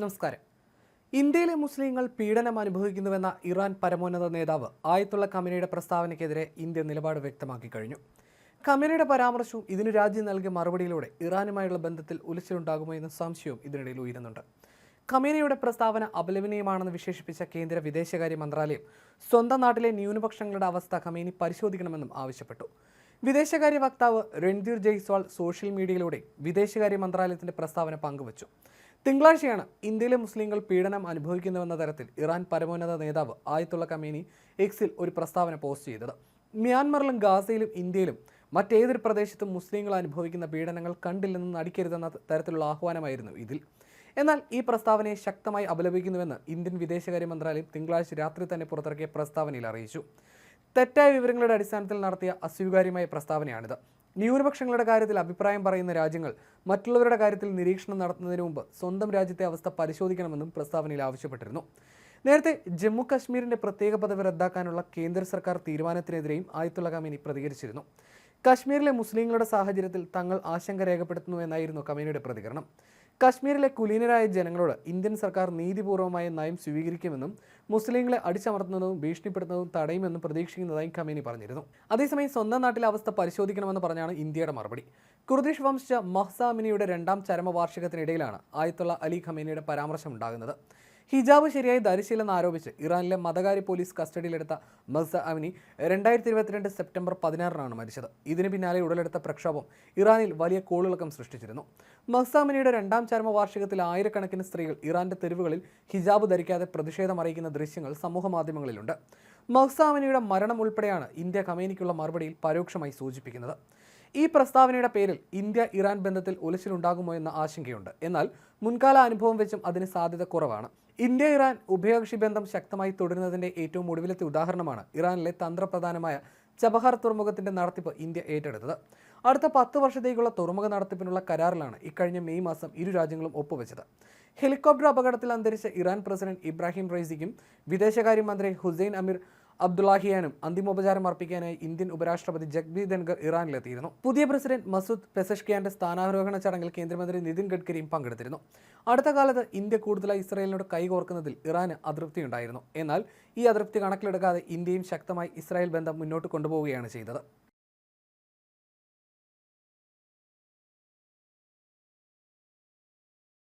നമസ്കാരം. ഇന്ത്യയിലെ മുസ്ലിങ്ങൾ പീഡനം അനുഭവിക്കുന്നുവെന്ന ഇറാൻ പരമോന്നത നേതാവ് ആയത്തുള്ള കമ്പനിയുടെ പ്രസ്താവനയ്ക്കെതിരെ ഇന്ത്യ നിലപാട് വ്യക്തമാക്കി കഴിഞ്ഞു. കമ്പനിയുടെ പരാമർശവും ഇതിനു രാജ്യം നൽകിയ മറുപടിയിലൂടെ ഇറാനുമായുള്ള ബന്ധത്തിൽ ഉലച്ചിലുണ്ടാകുമോ എന്ന സംശയവും ഇതിനിടയിൽ ഉയരുന്നുണ്ട്. ഖമേനിയുടെ പ്രസ്താവന അപലപനീയമാണെന്ന് വിശേഷിപ്പിച്ച കേന്ദ്ര വിദേശകാര്യ മന്ത്രാലയം സ്വന്തം നാട്ടിലെ ന്യൂനപക്ഷങ്ങളുടെ അവസ്ഥ ഖമേനി പരിശോധിക്കണമെന്നും ആവശ്യപ്പെട്ടു. വിദേശകാര്യ വക്താവ് രൺധീർ ജയ്സ്വാൾ സോഷ്യൽ മീഡിയയിലൂടെ വിദേശകാര്യ മന്ത്രാലയത്തിന്റെ പ്രസ്താവന പങ്കുവച്ചു. തിങ്കളാഴ്ചയാണ് ഇന്ത്യയിലെ മുസ്ലിങ്ങൾ പീഡനം അനുഭവിക്കുന്നുവെന്ന തരത്തിൽ ഇറാൻ പരമോന്നത നേതാവ് ആയത്തുള്ള കമീനി എക്സിൽ ഒരു പ്രസ്താവന പോസ്റ്റ് ചെയ്തത്. മ്യാൻമറിലും ഗാസയിലും ഇന്ത്യയിലും മറ്റേതൊരു പ്രദേശത്തും മുസ്ലിങ്ങൾ അനുഭവിക്കുന്ന പീഡനങ്ങൾ കണ്ടില്ലെന്ന് നടിക്കരുതെന്ന തരത്തിലുള്ള ആഹ്വാനമായിരുന്നു ഇതിൽ. എന്നാൽ ഈ പ്രസ്താവനയെ ശക്തമായി അപലപിക്കുന്നുവെന്ന് ഇന്ത്യൻ വിദേശകാര്യ മന്ത്രാലയം തിങ്കളാഴ്ച രാത്രി തന്നെ പുറത്തിറക്കിയ പ്രസ്താവനയിൽ അറിയിച്ചു. തെറ്റായ വിവരങ്ങളുടെ അടിസ്ഥാനത്തിൽ നടത്തിയ അസ്വീകാര്യമായ പ്രസ്താവനയാണിത്. ന്യൂനപക്ഷങ്ങളുടെ കാര്യത്തിൽ അഭിപ്രായം പറയുന്ന രാജ്യങ്ങൾ മറ്റുള്ളവരുടെ കാര്യത്തിൽ നിരീക്ഷണം നടത്തുന്നതിന് മുമ്പ് സ്വന്തം രാജ്യത്തെ അവസ്ഥ പരിശോധിക്കണമെന്നും പ്രസ്താവനയിൽ ആവശ്യപ്പെട്ടിരുന്നു. നേരത്തെ ജമ്മു കശ്മീരിന്റെ പ്രത്യേക പദവി റദ്ദാക്കാനുള്ള കേന്ദ്ര സർക്കാർ തീരുമാനത്തിനെതിരെയും ആയത്തുള്ള കമേനി പ്രതികരിച്ചിരുന്നു. കശ്മീരിലെ മുസ്ലിങ്ങളുടെ സാഹചര്യത്തിൽ തങ്ങൾ ആശങ്ക രേഖപ്പെടുത്തുന്നു എന്നായിരുന്നു കമ്പനിയുടെ പ്രതികരണം. കശ്മീരിലെ കുലീനരായ ജനങ്ങളോട് ഇന്ത്യൻ സർക്കാർ നീതിപൂർവമായ നയം സ്വീകരിക്കുമെന്നും മുസ്ലിങ്ങളെ അടിച്ചമർത്തുന്നതും ഭീഷണിപ്പെടുത്തുന്നതും തടയുമെന്നും പ്രതീക്ഷിക്കുന്നതായും കമ്പനി പറഞ്ഞിരുന്നു. അതേസമയം സ്വന്തം നാട്ടിലെ അവസ്ഥ പരിശോധിക്കണമെന്ന് പറഞ്ഞാണ് ഇന്ത്യയുടെ മറുപടി. കുർദിഷ് വംശജ മഹ്സാമിനിയുടെ രണ്ടാം ചരമവാർഷികത്തിനിടയിലാണ് ആയത്തുള്ള അലി ഖമേനിയുടെ പരാമർശം ഉണ്ടാകുന്നത് ഹിജാബ് ശരിയായി ധരിച്ചില്ലെന്ന് ആരോപിച്ച് ഇറാനിലെ മതകാരി പോലീസ് കസ്റ്റഡിയിലെടുത്ത മസ അമിനി രണ്ടായിരത്തി ഇരുപത്തിരണ്ട് സെപ്റ്റംബർ പതിനാറിനാണ് മരിച്ചത്. ഇതിന് പിന്നാലെ ഉടലെടുത്ത പ്രക്ഷോഭം ഇറാനിൽ വലിയ കോളിളക്കം സൃഷ്ടിച്ചിരുന്നു. മഹ്സ അവനിയുടെ രണ്ടാം ചരമവാർഷികത്തിൽ ആയിരക്കണക്കിന് സ്ത്രീകൾ ഇറാന്റെ തെരുവുകളിൽ ഹിജാബ് ധരിക്കാതെ പ്രതിഷേധം അറിയിക്കുന്ന ദൃശ്യങ്ങൾ സമൂഹ മാധ്യമങ്ങളിലുണ്ട്. മഹ്സ അമിനിയുടെ മരണം ഉൾപ്പെടെയാണ് ഇന്ത്യ കമേനിക്കുള്ള മറുപടിയിൽ പരോക്ഷമായി സൂചിപ്പിക്കുന്നത്. ഈ പ്രസ്താവനയുടെ പേരിൽ ഇന്ത്യ ഇറാൻ ബന്ധത്തിൽ ഒലിച്ചിലുണ്ടാകുമോ എന്ന ആശങ്കയുണ്ട്. എന്നാൽ മുൻകാല അനുഭവം വെച്ചും അതിന് സാധ്യത കുറവാണ്. ഇന്ത്യ ഇറാൻ ഉഭയകക്ഷി ബന്ധം ശക്തമായി തുടരുന്നതിന്റെ ഏറ്റവും ഒടുവിലത്തെ ഉദാഹരണമാണ് ഇറാനിലെ തന്ത്രപ്രധാനമായ ചബഹാർ തുറമുഖത്തിന്റെ നടത്തിപ്പ് ഇന്ത്യ ഏറ്റെടുത്തത്. അടുത്ത പത്ത് വർഷത്തേക്കുള്ള തുറമുഖ നടത്തിപ്പിനുള്ള കരാറിലാണ് ഇക്കഴിഞ്ഞ മെയ് മാസം ഇരു രാജ്യങ്ങളും ഒപ്പുവെച്ചത്. ഹെലികോപ്റ്റർ അപകടത്തിൽ അന്തരിച്ച ഇറാൻ പ്രസിഡന്റ് ഇബ്രാഹിം റൈസിക്കും വിദേശകാര്യമന്ത്രി ഹുസൈൻ അമീർ അബ്ദുല്ലാഹിയാനും അന്തിമോപചാരം അർപ്പിക്കാനായി ഇന്ത്യൻ ഉപരാഷ്ട്രപതി ജഗ്ദീപ് ധൻഖർ ഇറാനിലെത്തിയിരുന്നു. പുതിയ പ്രസിഡന്റ് മസൂദ് പെസഷ്കിയാന്റെ സ്ഥാനാരോഹണ ചടങ്ങിൽ കേന്ദ്രമന്ത്രി നിതിൻ ഗഡ്കരിയും പങ്കെടുത്തിരുന്നു. അടുത്ത കാലത്ത് ഇന്ത്യ കൂടുതലായി ഇസ്രായേലിനോട് കൈകോർക്കുന്നതിൽ ഇറാന് അതൃപ്തിയുണ്ടായിരുന്നു. എന്നാൽ ഈ അതൃപ്തി കണക്കിലെടുക്കാതെ ഇന്ത്യയും ശക്തമായി ഇസ്രായേൽ ബന്ധം മുന്നോട്ട് കൊണ്ടുപോവുകയാണ് ചെയ്തത്.